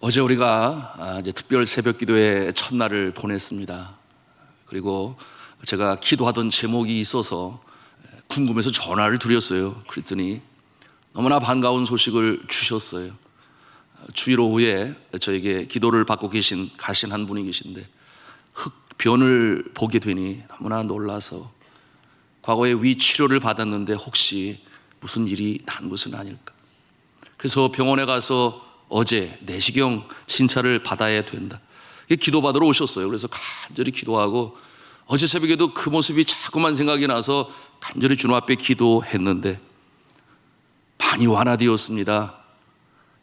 어제 우리가 아, 특별 새벽 기도의 첫날을 보냈습니다. 그리고 제가 기도하던 제목이 있어서 궁금해서 전화를 드렸어요. 그랬더니 너무나 반가운 소식을 주셨어요. 주일 오후에 저에게 기도를 받고 계신 가신 한 분이 계신데 흑변을 보게 되니 너무나 놀라서 과거에 위 치료를 받았는데 혹시 무슨 일이 난 것은 아닐까. 그래서 병원에 가서 어제 내시경 진찰을 받아야 된다. 기도받으러 오셨어요. 그래서 간절히 기도하고 어제 새벽에도 그 모습이 자꾸만 생각이 나서 간절히 주님 앞에 기도했는데 많이 완화되었습니다.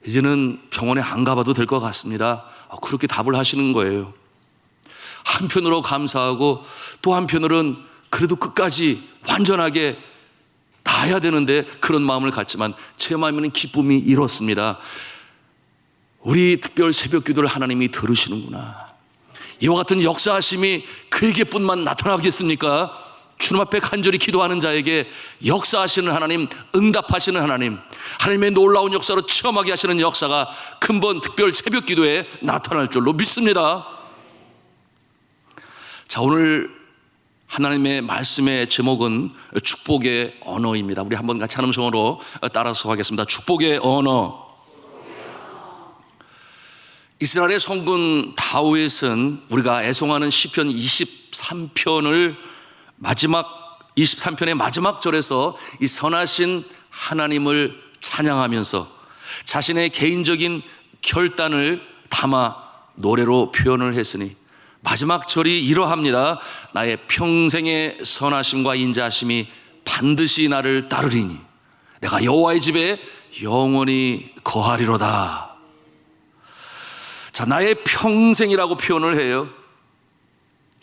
이제는 병원에 안 가봐도 될 것 같습니다. 아, 그렇게 답을 하시는 거예요. 한편으로 감사하고 또 한편으로는 그래도 끝까지 완전하게 나아야 되는데 그런 마음을 갖지만 제 마음에는 기쁨이 이렇습니다. 우리 특별 새벽 기도를 하나님이 들으시는구나. 이와 같은 역사하심이 그에게뿐만 나타나겠습니까? 주님 앞에 간절히 기도하는 자에게 역사하시는 하나님, 응답하시는 하나님, 하나님의 놀라운 역사로 체험하게 하시는 역사가 근본 특별 새벽 기도에 나타날 줄로 믿습니다. 자, 오늘 하나님의 말씀의 제목은 축복의 언어입니다. 우리 한번 같이 하는 성으로 따라서 하겠습니다. 축복의 언어. 이스라엘의 성군 다윗은 우리가 애송하는 시편 23편을 마지막 23편의 마지막 절에서 이 선하신 하나님을 찬양하면서 자신의 개인적인 결단을 담아 노래로 표현을 했으니 마지막 절이 이러합니다. 나의 평생의 선하심과 인자하심이 반드시 나를 따르리니 내가 여호와의 집에 영원히 거하리로다. 자, 나의 평생이라고 표현을 해요.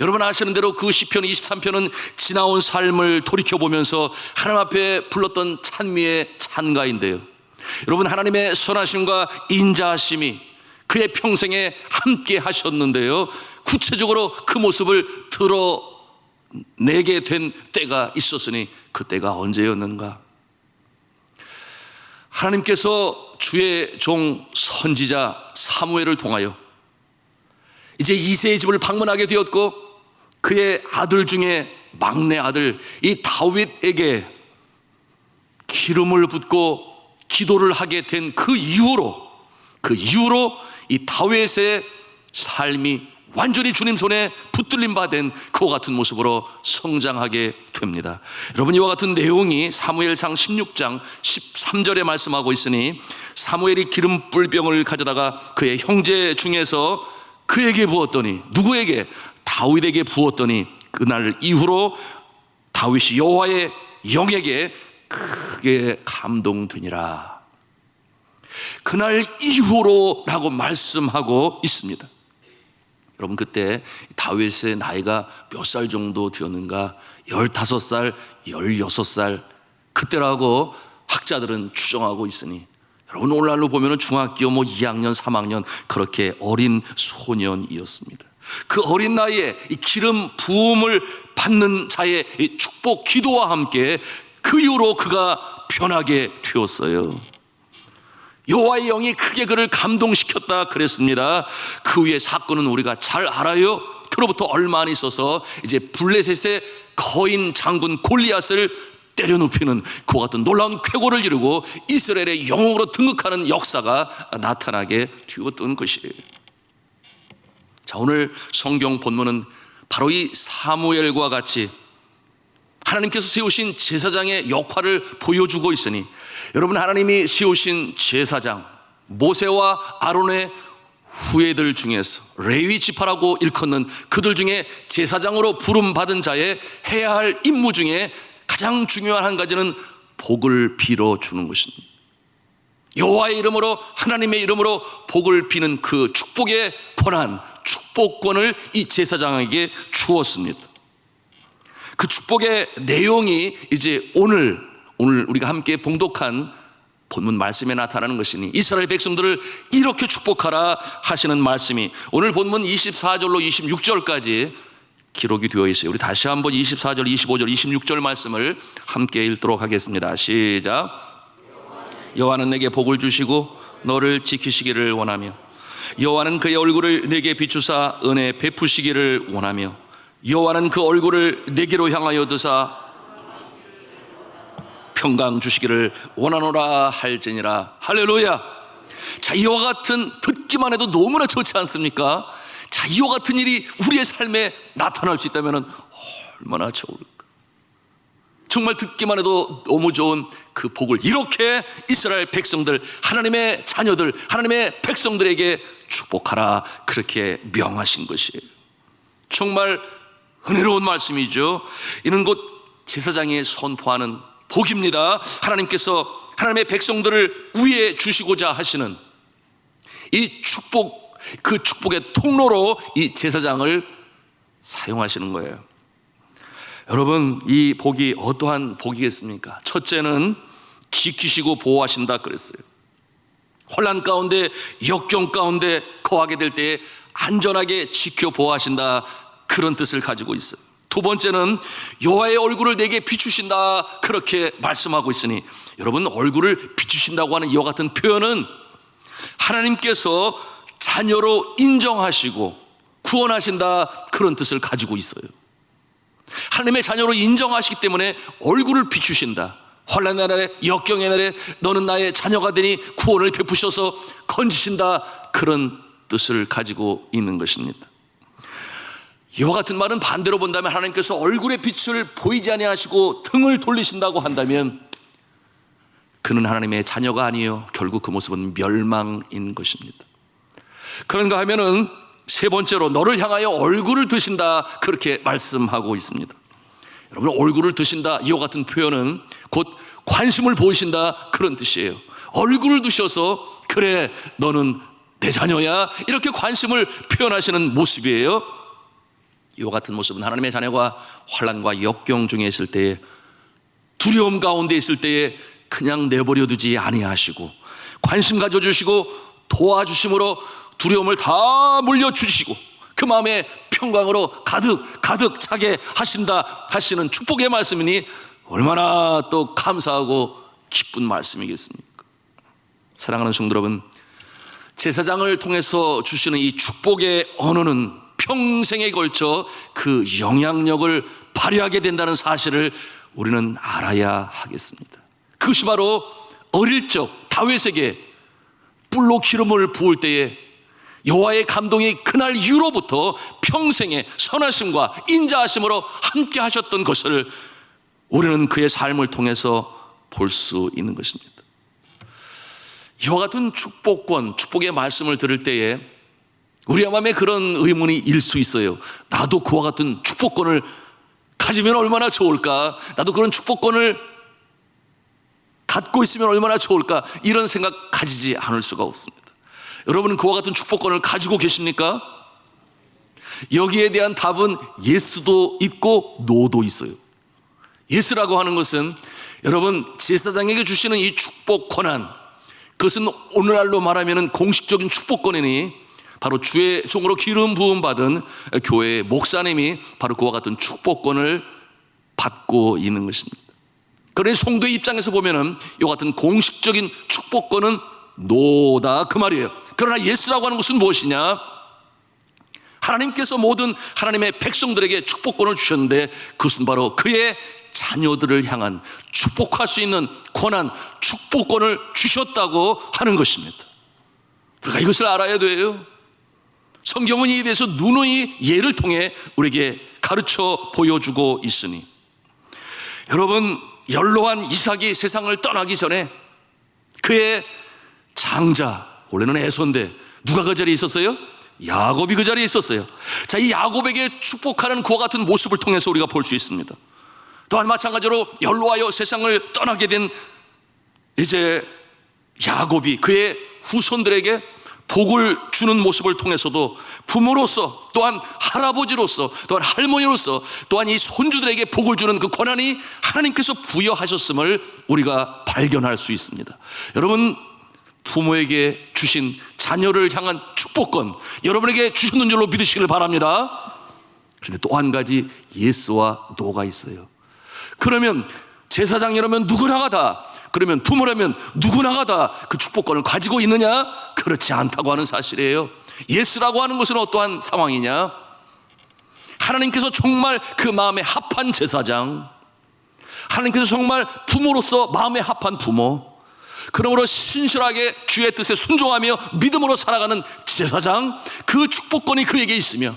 여러분 아시는 대로 그 시편 23편은 지나온 삶을 돌이켜 보면서 하나님 앞에 불렀던 찬미의 찬가인데요. 여러분 하나님의 선하심과 인자하심이 그의 평생에 함께 하셨는데요. 구체적으로 그 모습을 드러내게 된 때가 있었으니 그 때가 언제였는가? 하나님께서 주의 종 선지자 사무엘을 통하여 이제 이세의 집을 방문하게 되었고 그의 아들 중에 막내 아들 이 다윗에게 기름을 붓고 기도를 하게 된 그 이후로 그 이후로 이 다윗의 삶이 완전히 주님 손에 붙들림 받은 그와 같은 모습으로 성장하게 됩니다. 여러분 이와 같은 내용이 사무엘상 16장 13절에 말씀하고 있으니 사무엘이 기름 뿔병을 가져다가 그의 형제 중에서 그에게 부었더니 누구에게 다윗에게 부었더니 그날 이후로 다윗이 여호와의 영에게 크게 감동되니라. 그날 이후로라고 말씀하고 있습니다. 여러분 그때 다윗의 나이가 몇 살 정도 되었는가? 15살, 16살 그때라고 학자들은 추정하고 있으니 여러분 오늘날로 보면 중학교 뭐 2학년, 3학년 그렇게 어린 소년이었습니다. 그 어린 나이에 이 기름 부음을 받는 자의 축복 기도와 함께 그 이후로 그가 변하게 되었어요. 여호와의 영이 크게 그를 감동시켰다 그랬습니다. 그 후에 사건은 우리가 잘 알아요. 그로부터 얼마 안 있어서 이제 블레셋의 거인 장군 골리앗을 때려눕히는 그와 같은 놀라운 쾌고를 이루고 이스라엘의 영웅으로 등극하는 역사가 나타나게 되었던 것이에요. 자, 오늘 성경 본문은 바로 이 사무엘과 같이 하나님께서 세우신 제사장의 역할을 보여주고 있으니 여러분 하나님이 세우신 제사장 모세와 아론의 후예들 중에서 레위 지파라고 일컫는 그들 중에 제사장으로 부름 받은 자의 해야 할 임무 중에 가장 중요한 한 가지는 복을 빌어 주는 것입니다. 여호와의 이름으로 하나님의 이름으로 복을 비는 그 축복의 권한, 축복권을 이 제사장에게 주었습니다. 그 축복의 내용이 이제 오늘 오늘 우리가 함께 봉독한 본문 말씀에 나타나는 것이니 이스라엘 백성들을 이렇게 축복하라 하시는 말씀이 오늘 본문 24절로 26절까지 기록이 되어 있어요. 우리 다시 한번 24절, 25절, 26절 말씀을 함께 읽도록 하겠습니다. 시작. 여호와는 내게 복을 주시고 너를 지키시기를 원하며 여호와는 그의 얼굴을 내게 비추사 은혜 베푸시기를 원하며 여호와는 그 얼굴을 내게로 향하여 드사 평강 주시기를 원하노라 할지니라. 할렐루야. 자 이와 같은 듣기만 해도 너무나 좋지 않습니까? 자 이와 같은 일이 우리의 삶에 나타날 수 있다면 얼마나 좋을까? 정말 듣기만 해도 너무 좋은 그 복을 이렇게 이스라엘 백성들 하나님의 자녀들 하나님의 백성들에게 축복하라 그렇게 명하신 것이에요 정말 은혜로운 말씀이죠. 이는 곧 제사장이 선포하는 복입니다 하나님께서 하나님의 백성들을 위해 주시고자 하시는 이 축복 그 축복의 통로로 이 제사장을 사용하시는 거예요 여러분 이 복이 어떠한 복이겠습니까? 첫째는 지키시고 보호하신다 그랬어요. 혼란 가운데 역경 가운데 거하게 될 때에 안전하게 지켜 보호하신다 그런 뜻을 가지고 있어요. 두 번째는 여호와의 얼굴을 내게 비추신다 그렇게 말씀하고 있으니 여러분 얼굴을 비추신다고 하는 이와 같은 표현은 하나님께서 자녀로 인정하시고 구원하신다 그런 뜻을 가지고 있어요. 하나님의 자녀로 인정하시기 때문에 얼굴을 비추신다. 환란의 날에 역경의 날에 너는 나의 자녀가 되니 구원을 베푸셔서 건지신다. 그런 뜻을 가지고 있는 것입니다. 이와 같은 말은 반대로 본다면 하나님께서 얼굴의 빛을 보이지 아니하시고 등을 돌리신다고 한다면 그는 하나님의 자녀가 아니요 결국 그 모습은 멸망인 것입니다. 그런가 하면은 세 번째로 너를 향하여 얼굴을 드신다 그렇게 말씀하고 있습니다. 여러분 얼굴을 드신다 이와 같은 표현은 곧 관심을 보이신다 그런 뜻이에요. 얼굴을 드셔서 그래 너는 내 자녀야 이렇게 관심을 표현하시는 모습이에요. 이와 같은 모습은 하나님의 자녀가 환란과 역경 중에 있을 때에 두려움 가운데 있을 때에 그냥 내버려 두지 아니하시고 관심 가져 주시고 도와주심으로 두려움을 다 물려 주시고 그 마음에 평강으로 가득 가득 차게 하신다 하시는 축복의 말씀이니 얼마나 또 감사하고 기쁜 말씀이겠습니까? 사랑하는 성도 여러분, 제사장을 통해서 주시는 이 축복의 언어는 평생에 걸쳐 그 영향력을 발휘하게 된다는 사실을 우리는 알아야 하겠습니다. 그것이 바로 어릴 적 다윗에게 뿔로 기름을 부을 때에 여호와의 감동이 그날 이후로부터 평생의 선하심과 인자하심으로 함께 하셨던 것을 우리는 그의 삶을 통해서 볼 수 있는 것입니다. 이와 같은 축복권, 축복의 말씀을 들을 때에 우리 마음에 그런 의문이 일 수 있어요. 나도 그와 같은 축복권을 가지면 얼마나 좋을까? 나도 그런 축복권을 갖고 있으면 얼마나 좋을까? 이런 생각 가지지 않을 수가 없습니다. 여러분은 그와 같은 축복권을 가지고 계십니까? 여기에 대한 답은 예스도 있고 노도 있어요. 예스라고 하는 것은 여러분 제사장에게 주시는 이 축복 권한 그것은 오늘날로 말하면 공식적인 축복권이니 바로 주의 종으로 기름 부음 받은 교회의 목사님이 바로 그와 같은 축복권을 받고 있는 것입니다. 그러니 성도의 입장에서 보면은 이 같은 공식적인 축복권은 노다 그 말이에요. 그러나 예수라고 하는 것은 무엇이냐? 하나님께서 모든 하나님의 백성들에게 축복권을 주셨는데 그것은 바로 그의 자녀들을 향한 축복할 수 있는 권한, 축복권을 주셨다고 하는 것입니다. 우리가 이것을 알아야 돼요. 성경은 이에 대해서 누누이 예를 통해 우리에게 가르쳐 보여주고 있으니 여러분 연로한 이삭이 세상을 떠나기 전에 그의 장자 원래는 에서인데 누가 그 자리에 있었어요? 야곱이 그 자리에 있었어요. 자, 이 야곱에게 축복하는 그와 같은 모습을 통해서 우리가 볼 수 있습니다. 또한 마찬가지로 연로하여 세상을 떠나게 된 이제 야곱이 그의 후손들에게 복을 주는 모습을 통해서도 부모로서 또한 할아버지로서 또한 할머니로서 또한 이 손주들에게 복을 주는 그 권한이 하나님께서 부여하셨음을 우리가 발견할 수 있습니다. 여러분 부모에게 주신 자녀를 향한 축복권 여러분에게 주셨는 줄로 믿으시길 바랍니다. 그런데 또 한 가지 예스와 노가 있어요. 그러면 제사장이라면 누구나가 다 그러면 부모라면 누구나가 다 그 축복권을 가지고 있느냐? 그렇지 않다고 하는 사실이에요. 예스라고 하는 것은 어떠한 상황이냐? 하나님께서 정말 그 마음에 합한 제사장, 하나님께서 정말 부모로서 마음에 합한 부모, 그러므로 신실하게 주의 뜻에 순종하며 믿음으로 살아가는 제사장, 그 축복권이 그에게 있으며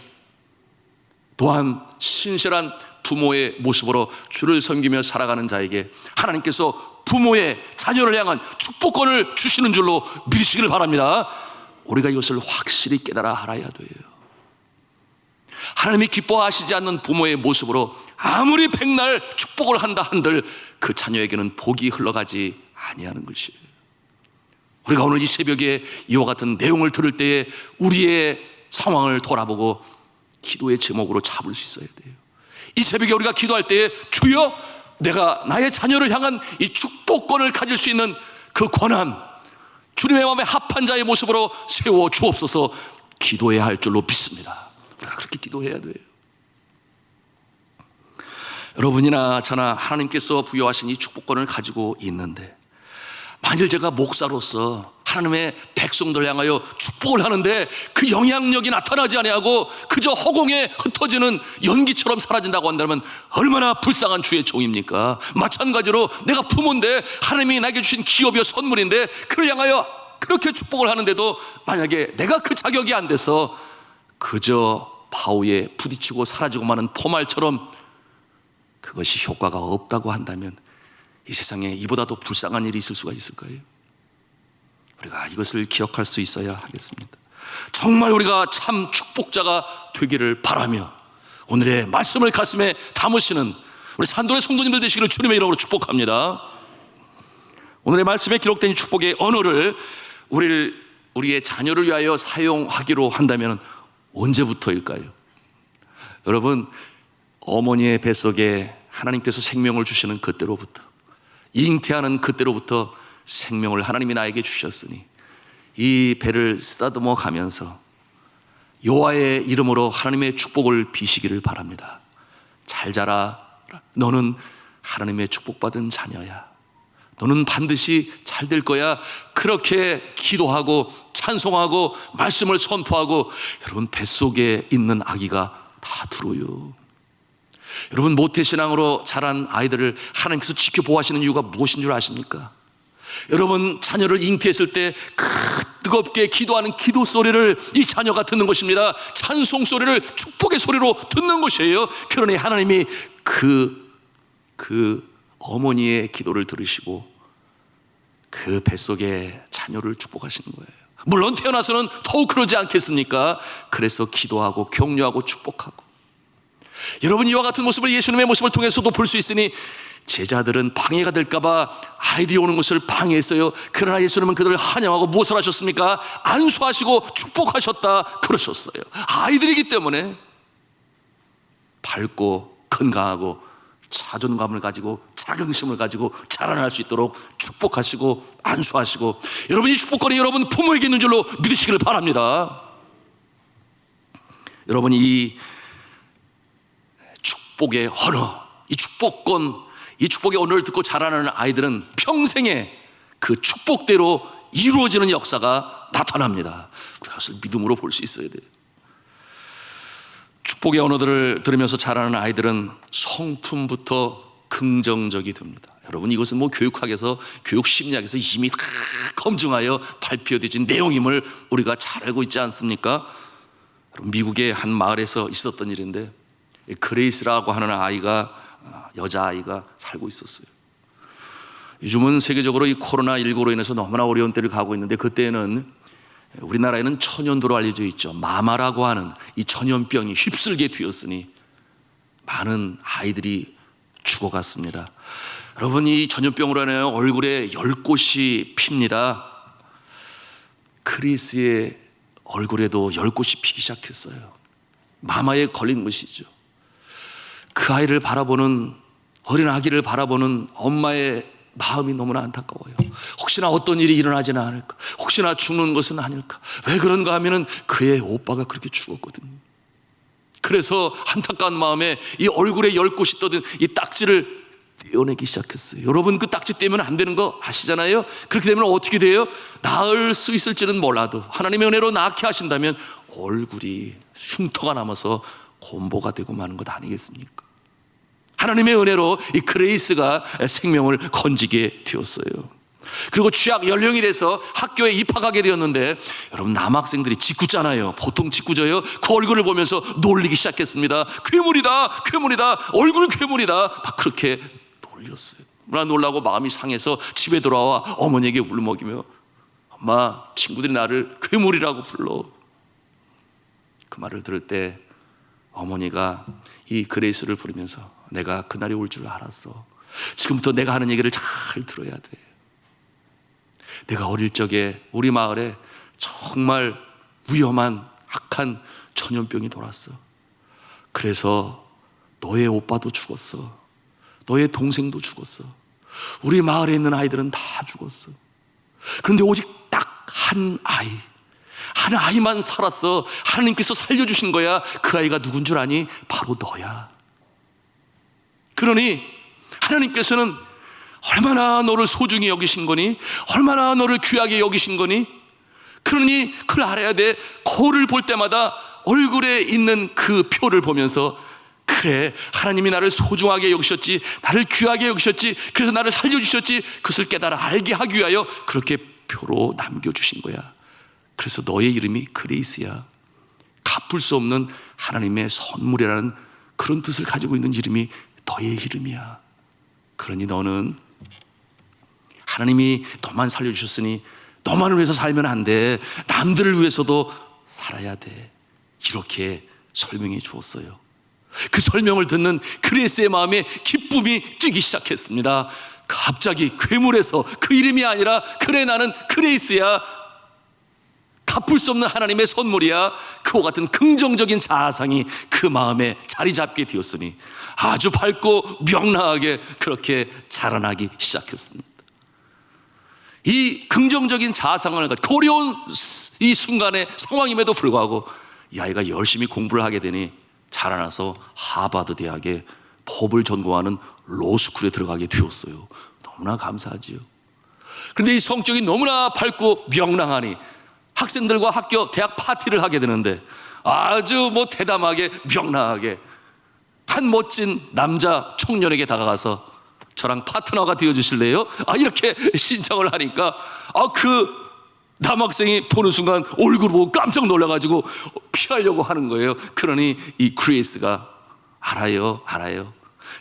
또한 신실한 부모의 모습으로 주를 섬기며 살아가는 자에게 하나님께서 부모의 자녀를 향한 축복권을 주시는 줄로 믿으시기를 바랍니다. 우리가 이것을 확실히 깨달아 알아야 돼요. 하나님이 기뻐하시지 않는 부모의 모습으로 아무리 백날 축복을 한다 한들 그 자녀에게는 복이 흘러가지 아니하는 것이에요. 우리가 오늘 이 새벽에 이와 같은 내용을 들을 때에 우리의 상황을 돌아보고 기도의 제목으로 잡을 수 있어야 돼요. 이 새벽에 우리가 기도할 때에 주여 내가 나의 자녀를 향한 이 축복권을 가질 수 있는 그 권한 주님의 마음에 합한 자의 모습으로 세워 주옵소서 기도해야 할 줄로 믿습니다. 우리가 그렇게 기도해야 돼요. 여러분이나 저나 하나님께서 부여하신 이 축복권을 가지고 있는데 만일 제가 목사로서 하나님의 백성들 향하여 축복을 하는데 그 영향력이 나타나지 아니하고 그저 허공에 흩어지는 연기처럼 사라진다고 한다면 얼마나 불쌍한 주의 종입니까? 마찬가지로 내가 부모인데 하나님이 나에게 주신 기업이요 선물인데 그를 향하여 그렇게 축복을 하는데도 만약에 내가 그 자격이 안 돼서 그저 바위에 부딪히고 사라지고 마는 포말처럼 그것이 효과가 없다고 한다면 이 세상에 이보다 더 불쌍한 일이 있을 수가 있을까요? 우리가 이것을 기억할 수 있어야 하겠습니다. 정말 우리가 참 축복자가 되기를 바라며 오늘의 말씀을 가슴에 담으시는 우리 산돌의 성도님들 되시기를 주님의 이름으로 축복합니다. 오늘의 말씀에 기록된 이 축복의 언어를 우리를 우리의 자녀를 위하여 사용하기로 한다면 언제부터일까요? 여러분 어머니의 뱃속에 하나님께서 생명을 주시는 그때로부터 잉태하는 그때로부터 생명을 하나님이 나에게 주셨으니 이 배를 쓰다듬어 가면서 여호와의 이름으로 하나님의 축복을 비시기를 바랍니다. 잘 자라. 너는 하나님의 축복받은 자녀야. 너는 반드시 잘 될 거야. 그렇게 기도하고 찬송하고 말씀을 선포하고 여러분 뱃속에 있는 아기가 다 들어요. 여러분 모태신앙으로 자란 아이들을 하나님께서 지켜보하시는 이유가 무엇인 줄 아십니까? 여러분 자녀를 잉태했을 때그 뜨겁게 기도하는 기도 소리를 이 자녀가 듣는 것입니다. 찬송 소리를 축복의 소리로 듣는 것이에요. 그러니 하나님이 그, 그 어머니의 기도를 들으시고 그 뱃속에 자녀를 축복하시는 거예요. 물론 태어나서는 더욱 그러지 않겠습니까? 그래서 기도하고 격려하고 축복하고 여러분 이와 같은 모습을 예수님의 모습을 통해서도 볼 수 있으니 제자들은 방해가 될까봐 아이들이 오는 것을 방해했어요. 그러나 예수님은 그들을 환영하고 무엇을 하셨습니까? 안수하시고 축복하셨다 그러셨어요. 아이들이기 때문에 밝고 건강하고 자존감을 가지고 자긍심을 가지고 자라날 수 있도록 축복하시고 안수하시고 여러분 이 축복권이 여러분 부모에게 있는 줄로 믿으시기를 바랍니다. 여러분 이 축복의 언어, 이 축복권, 이 축복의 언어를 듣고 자라나는 아이들은 평생에 그 축복대로 이루어지는 역사가 나타납니다. 그것을 믿음으로 볼 수 있어야 돼요. 축복의 언어들을 들으면서 자라는 아이들은 성품부터 긍정적이 됩니다. 여러분 이것은 뭐 교육학에서 교육 심리학에서 이미 다 검증하여 발표되진 내용임을 우리가 잘 알고 있지 않습니까? 미국의 한 마을에서 있었던 일인데 그레이스라고 하는 아이가 여자 아이가 살고 있었어요. 요즘은 세계적으로 이 코로나 19로 인해서 너무나 어려운 때를 가고 있는데 그때는 우리나라에는 천연도로 알려져 있죠. 마마라고 하는 이 전염병이 휩쓸게 되었으니 많은 아이들이 죽어갔습니다. 여러분 이 전염병으로 인해 얼굴에 열 곳이 핍니다. 크리스의 얼굴에도 열 곳이 피기 시작했어요. 마마에 걸린 것이죠. 그 아이를 바라보는 어린 아기를 바라보는 엄마의 마음이 너무나 안타까워요. 혹시나 어떤 일이 일어나지는 않을까? 혹시나 죽는 것은 아닐까? 왜 그런가 하면은 그의 오빠가 그렇게 죽었거든요. 그래서 안타까운 마음에 이 얼굴에 열 곳이 떠든 이 딱지를 떼어내기 시작했어요. 여러분 그 딱지 떼면 안 되는 거 아시잖아요? 그렇게 되면 어떻게 돼요? 나을 수 있을지는 몰라도 하나님의 은혜로 낳게 하신다면 얼굴이 흉터가 남아서 곰보가 되고 마는 것 아니겠습니까? 하나님의 은혜로 이 그레이스가 생명을 건지게 되었어요. 그리고 취약 연령이 돼서 학교에 입학하게 되었는데 여러분 남학생들이 짓궂잖아요. 보통 짓궂어요. 그 얼굴을 보면서 놀리기 시작했습니다. 괴물이다, 괴물이다, 얼굴 괴물이다. 막 그렇게 놀렸어요. 나 놀라고 마음이 상해서 집에 돌아와 어머니에게 울먹이며 엄마 친구들이 나를 괴물이라고 불러. 그 말을 들을 때 어머니가 이 그레이스를 부르면서 내가 그날이 올 줄 알았어. 지금부터 내가 하는 얘기를 잘 들어야 돼. 내가 어릴 적에 우리 마을에 정말 위험한 악한 전염병이 돌았어. 그래서 너의 오빠도 죽었어. 너의 동생도 죽었어. 우리 마을에 있는 아이들은 다 죽었어. 그런데 오직 딱 한 아이, 한 아이만 살았어. 하나님께서 살려주신 거야. 그 아이가 누군 줄 아니? 바로 너야. 그러니 하나님께서는 얼마나 너를 소중히 여기신 거니? 얼마나 너를 귀하게 여기신 거니? 그러니 그걸 알아야 돼. 거울을 볼 때마다 얼굴에 있는 그 표를 보면서 그래 하나님이 나를 소중하게 여기셨지 나를 귀하게 여기셨지 그래서 나를 살려주셨지 그것을 깨달아 알게 하기 위하여 그렇게 표로 남겨주신 거야 그래서 너의 이름이 그레이스야 갚을 수 없는 하나님의 선물이라는 그런 뜻을 가지고 있는 이름이 너의 이름이야 그러니 너는 하나님이 너만 살려주셨으니 너만을 위해서 살면 안 돼. 남들을 위해서도 살아야 돼. 이렇게 설명해 주었어요. 그 설명을 듣는 그레스의 마음에 기쁨이 뛰기 시작했습니다. 갑자기 괴물에서 그 이름이 아니라 그래 나는 그레이스야. 갚을 수 없는 하나님의 선물이야. 그와 같은 긍정적인 자아상이 그 마음에 자리 잡게 되었으니 아주 밝고 명랑하게 그렇게 자라나기 시작했습니다. 이 긍정적인 자아상을 가지고 어려운 이 순간의 상황임에도 불구하고 이 아이가 열심히 공부를 하게 되니 자라나서 하버드 대학에 법을 전공하는 로스쿨에 들어가게 되었어요. 너무나 감사하지요. 그런데 이 성격이 너무나 밝고 명랑하니 학생들과 학교 대학 파티를 하게 되는데 아주 뭐 대담하게 명랑하게 한 멋진 남자 청년에게 다가가서 저랑 파트너가 되어 주실래요? 아 이렇게 신청을 하니까 아그 남학생이 보는 순간 얼굴 보고 깜짝 놀라가지고 피하려고 하는 거예요. 그러니 이 크리스가 알아요, 알아요.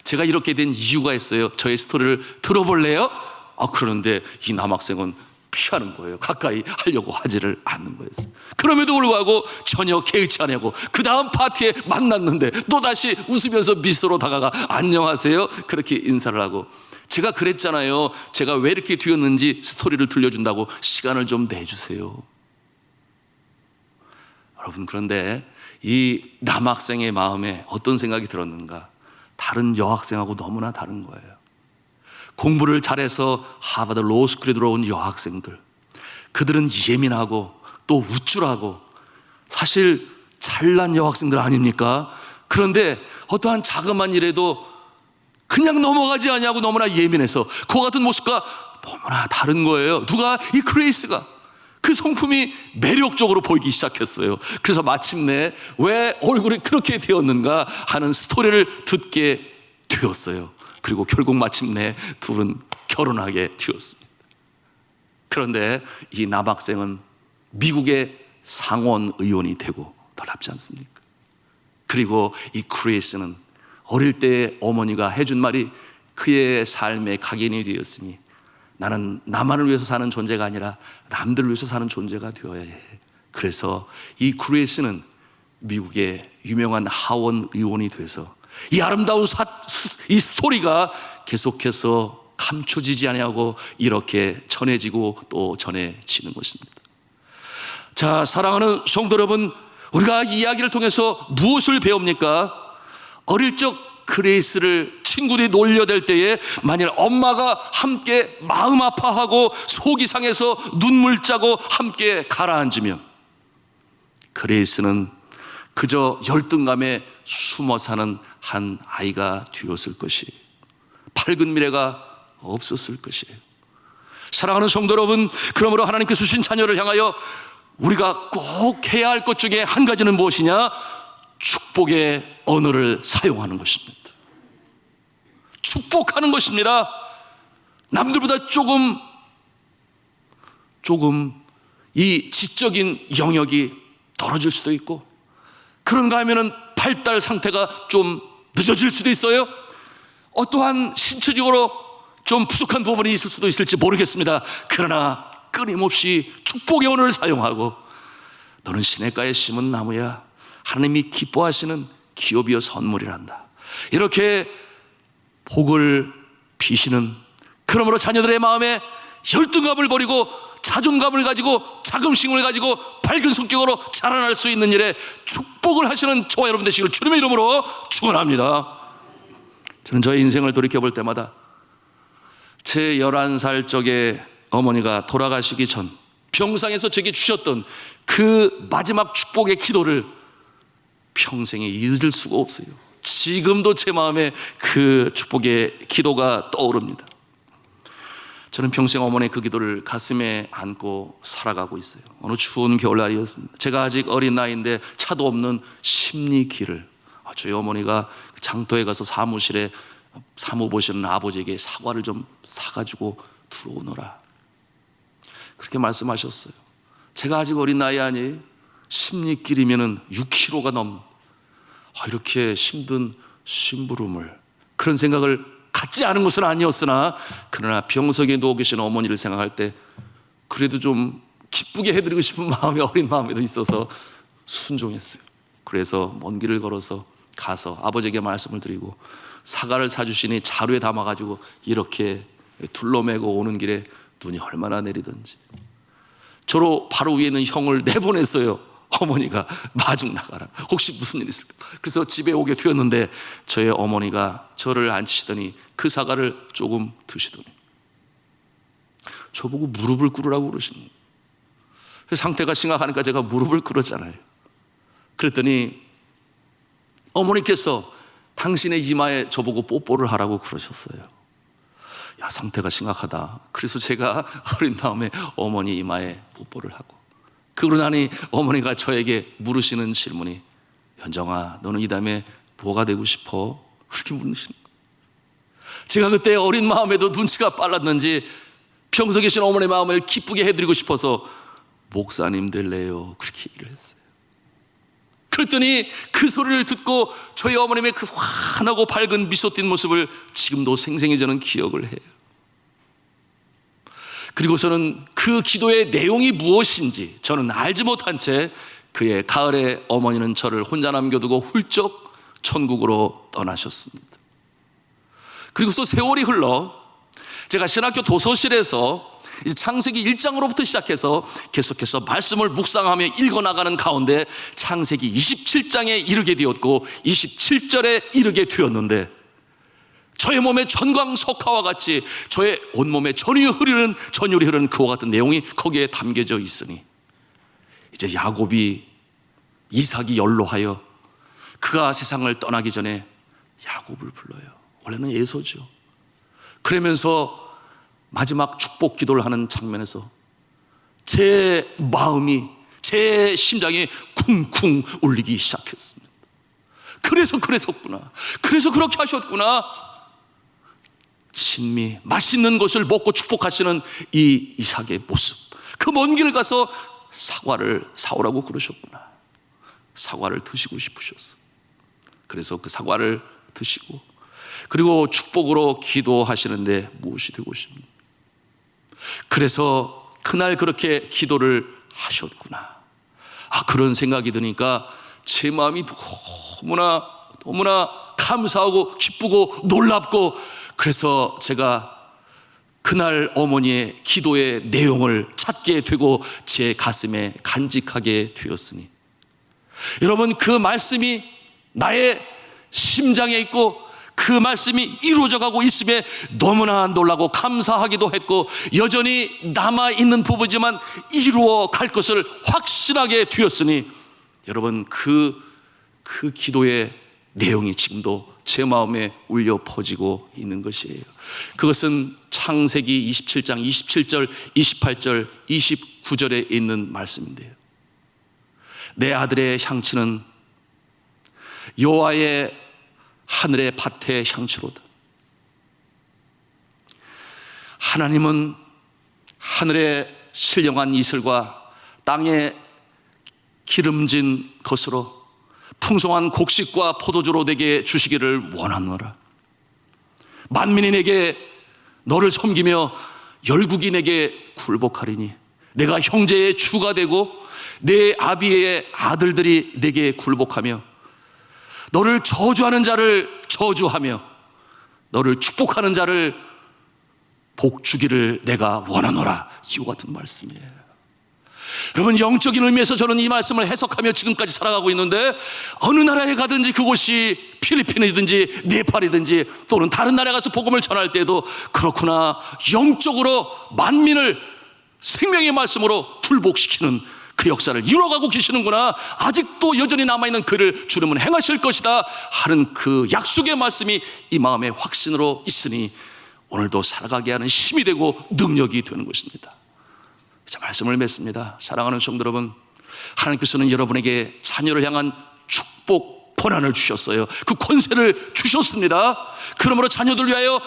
제가 이렇게 된 이유가 있어요. 저의 스토리를 들어볼래요? 아 그런데 이 남학생은 피하는 거예요. 가까이 하려고 하지를 않는 거였어요. 그럼에도 불구하고 전혀 개의치 않고 그 다음 파티에 만났는데 또 다시 웃으면서 미소로 다가가 안녕하세요. 그렇게 인사를 하고 제가 그랬잖아요. 제가 왜 이렇게 뒤었는지 스토리를 들려준다고 시간을 좀 내주세요. 여러분 그런데 이 남학생의 마음에 어떤 생각이 들었는가? 다른 여학생하고 너무나 다른 거예요. 공부를 잘해서 하버드 로스쿨에 들어온 여학생들. 그들은 예민하고 또 우쭐하고 사실 잘난 여학생들 아닙니까? 그런데 어떠한 자그마한 일에도 그냥 넘어가지 않냐고 너무나 예민해서 그와 같은 모습과 너무나 다른 거예요. 누가 이 그레이스가 그 성품이 매력적으로 보이기 시작했어요. 그래서 마침내 왜 얼굴이 그렇게 되었는가 하는 스토리를 듣게 되었어요. 그리고 결국 마침내 둘은 결혼하게 되었습니다. 그런데 이 남학생은 미국의 상원 의원이 되고 놀랍지 않습니까? 그리고 이 크리스는 어릴 때 어머니가 해준 말이 그의 삶의 각인이 되었으니 나는 나만을 위해서 사는 존재가 아니라 남들을 위해서 사는 존재가 되어야 해. 그래서 이 크리스는 미국의 유명한 하원 의원이 돼서 이 아름다운 사, 이 스토리가 계속해서 감춰지지 아니하고 이렇게 전해지고 또 전해지는 것입니다. 자, 사랑하는 성도 여러분, 우리가 이 이야기를 통해서 무엇을 배웁니까? 어릴 적 그레이스를 친구들이 놀려댈 때에 만일 엄마가 함께 마음 아파하고 속이 상해서 눈물 짜고 함께 가라앉으면 그레이스는 그저 열등감에 숨어 사는 한 아이가 되었을 것이에요. 밝은 미래가 없었을 것이에요. 사랑하는 성도 여러분, 그러므로 하나님께 주신 자녀를 향하여 우리가 꼭 해야 할 것 중에 한 가지는 무엇이냐? 축복의 언어를 사용하는 것입니다. 축복하는 것입니다. 남들보다 조금, 조금 이 지적인 영역이 떨어질 수도 있고, 그런가 하면은 발달 상태가 좀 늦어질 수도 있어요. 어떠한 신체적으로 좀 부족한 부분이 있을 수도 있을지 모르겠습니다. 그러나 끊임없이 축복의 언어를 사용하고 너는 시냇가에 심은 나무야. 하나님이 기뻐하시는 기업이여 선물이란다. 이렇게 복을 비시는 그러므로 자녀들의 마음에 열등감을 버리고 자존감을 가지고 자긍심을 가지고 밝은 성격으로 자라날 수 있는 일에 축복을 하시는 저와 여러분 되시길 주님의 이름으로 축원합니다. 저는 저의 인생을 돌이켜 볼 때마다 제 11살 적에 어머니가 돌아가시기 전 병상에서 제게 주셨던 그 마지막 축복의 기도를 평생에 잊을 수가 없어요. 지금도 제 마음에 그 축복의 기도가 떠오릅니다. 저는 평생 어머니의 그 기도를 가슴에 안고 살아가고 있어요. 어느 추운 겨울날이었습니다. 제가 아직 어린 나이인데 차도 없는 심리길을 아, 저희 어머니가 장터에 가서 사무실에 사무 보시는 아버지에게 사과를 좀 사가지고 들어오너라. 그렇게 말씀하셨어요. 제가 아직 어린 나이 아니에요. 심리길이면은 6km가 넘. 아, 이렇게 힘든 심부름을 그런 생각을 갖지 않은 것은 아니었으나 그러나 병석에 누워 계신 어머니를 생각할 때 그래도 좀 기쁘게 해드리고 싶은 마음이 어린 마음에도 있어서 순종했어요. 그래서 먼 길을 걸어서 가서 아버지에게 말씀을 드리고 사과를 사주시니 자루에 담아가지고 이렇게 둘러매고 오는 길에 눈이 얼마나 내리던지 저로 바로 위에 있는 형을 내보냈어요. 어머니가 마중 나가라. 혹시 무슨 일 있을까? 그래서 집에 오게 되었는데 저의 어머니가 저를 앉히시더니 그 사과를 조금 드시더니 저보고 무릎을 꿇으라고 그러시는. 상태가 심각하니까 제가 무릎을 꿇었잖아요. 그랬더니 어머니께서 당신의 이마에 저보고 뽀뽀를 하라고 그러셨어요. 야, 상태가 심각하다. 그래서 제가 어린 다음에 어머니 이마에 뽀뽀를 하고. 그러고 나니 어머니가 저에게 물으시는 질문이 현정아, 너는 이 다음에 뭐가 되고 싶어? 그렇게 물으시는 거예요. 제가 그때 어린 마음에도 눈치가 빨랐는지 평소 계신 어머니의 마음을 기쁘게 해드리고 싶어서 목사님 될래요. 그렇게 얘기를 했어요. 그랬더니 그 소리를 듣고 저희 어머님의 그 환하고 밝은 미소 띤 모습을 지금도 생생히 저는 기억을 해요. 그리고서는 그 기도의 내용이 무엇인지 저는 알지 못한 채 그의 가을에 어머니는 저를 혼자 남겨두고 훌쩍 천국으로 떠나셨습니다. 그리고서 세월이 흘러 제가 신학교 도서실에서 창세기 1장으로부터 시작해서 계속해서 말씀을 묵상하며 읽어나가는 가운데 창세기 27장에 이르게 되었고 27절에 이르게 되었는데 저의 몸에 전광석화와 같이 저의 온몸에 전율이 흐르는 전율이 흐르는 그와 같은 내용이 거기에 담겨져 있으니 이제 야곱이 이삭이 연로하여 그가 세상을 떠나기 전에 야곱을 불러요. 원래는 예소죠. 그러면서 마지막 축복 기도를 하는 장면에서 제 마음이 제 심장이 쿵쿵 울리기 시작했습니다. 그래서 그랬었구나. 그래서 그렇게 하셨구나. 친미 맛있는 것을 먹고 축복하시는 이 이삭의 모습. 그 먼 길 가서 사과를 사오라고 그러셨구나. 사과를 드시고 싶으셨어. 그래서 그 사과를 드시고 그리고 축복으로 기도하시는데 무엇이 되고 싶습니까? 그래서 그날 그렇게 기도를 하셨구나. 아, 그런 생각이 드니까 제 마음이 너무나, 너무나 감사하고 기쁘고 놀랍고 그래서 제가 그날 어머니의 기도의 내용을 찾게 되고 제 가슴에 간직하게 되었으니 여러분 그 말씀이 나의 심장에 있고 그 말씀이 이루어져 가고 있음에 너무나 놀라고 감사하기도 했고 여전히 남아 있는 부분이지만 이루어 갈 것을 확신하게 되었으니 여러분 그, 그 기도의 내용이 지금도 제 마음에 울려 퍼지고 있는 것이에요. 그것은 창세기 27장 27절, 28절, 29절에 있는 말씀인데요. 내 아들의 향치는 여호와의 하늘의 밭의 향치로다. 하나님은 하늘의 신령한 이슬과 땅에 기름진 것으로 풍성한 곡식과 포도주로 내게 주시기를 원하노라. 만민이 내게 너를 섬기며 열국이 내게 굴복하리니 내가 형제의 주가 되고 내 아비의 아들들이 내게 굴복하며 너를 저주하는 자를 저주하며 너를 축복하는 자를 복 주기를 내가 원하노라. 이와 같은 말씀이에요. 여러분 영적인 의미에서 저는 이 말씀을 해석하며 지금까지 살아가고 있는데 어느 나라에 가든지 그곳이 필리핀이든지 네팔이든지 또는 다른 나라에 가서 복음을 전할 때도 그렇구나 영적으로 만민을 생명의 말씀으로 굴복시키는 그 역사를 이뤄가고 계시는구나. 아직도 여전히 남아있는 그를 주님은 행하실 것이다 하는 그 약속의 말씀이 이 마음의 확신으로 있으니 오늘도 살아가게 하는 힘이 되고 능력이 되는 것입니다 자, 말씀을 맺습니다. 사랑하는 성도 여러분, 하나님께서는 여러분에게 자녀를 향한 축복 권한을 주셨어요. 그 권세를 주셨습니다. 그러므로 자녀들 위하여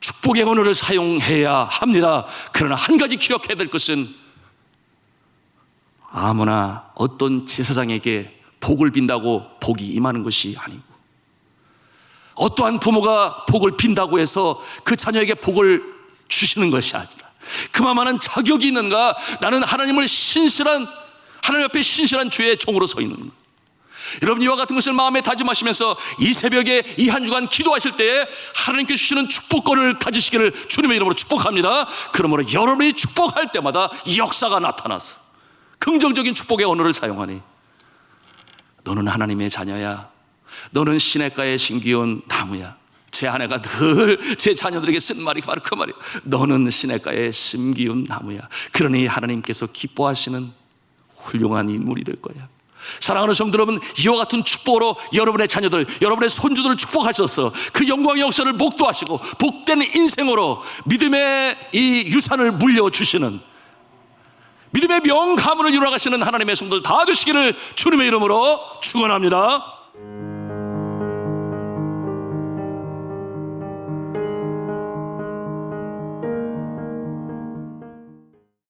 축복의 언어를 사용해야 합니다. 그러나 한 가지 기억해야 될 것은 아무나 어떤 제사장에게 복을 빈다고 복이 임하는 것이 아니고 어떠한 부모가 복을 빈다고 해서 그 자녀에게 복을 주시는 것이 아니라 그만한 자격이 있는가? 나는 하나님을 신실한 하나님 앞에 신실한 주의 종으로 서 있는 것. 여러분 이와 같은 것을 마음에 다짐하시면서 이 새벽에 이 한 주간 기도하실 때에 하나님께 주시는 축복권을 가지시기를 주님의 이름으로 축복합니다. 그러므로 여러분이 축복할 때마다 역사가 나타나서 긍정적인 축복의 언어를 사용하니 너는 하나님의 자녀야. 너는 시냇가에 심기운 나무야. 제 아내가 늘 제 자녀들에게 쓴 말이 바로 그 말이에요. 너는 시냇가에 심기운 나무야. 그러니 하나님께서 기뻐하시는 훌륭한 인물이 될 거야. 사랑하는 성도 여러분, 이와 같은 축복으로 여러분의 자녀들, 여러분의 손주들을 축복하셔서 그 영광의 역사를 목도하시고 복된 인생으로 믿음의 이 유산을 물려주시는 믿음의 명가문을 이루어가시는 하나님의 성도들 다 되시기를 주님의 이름으로 축원합니다.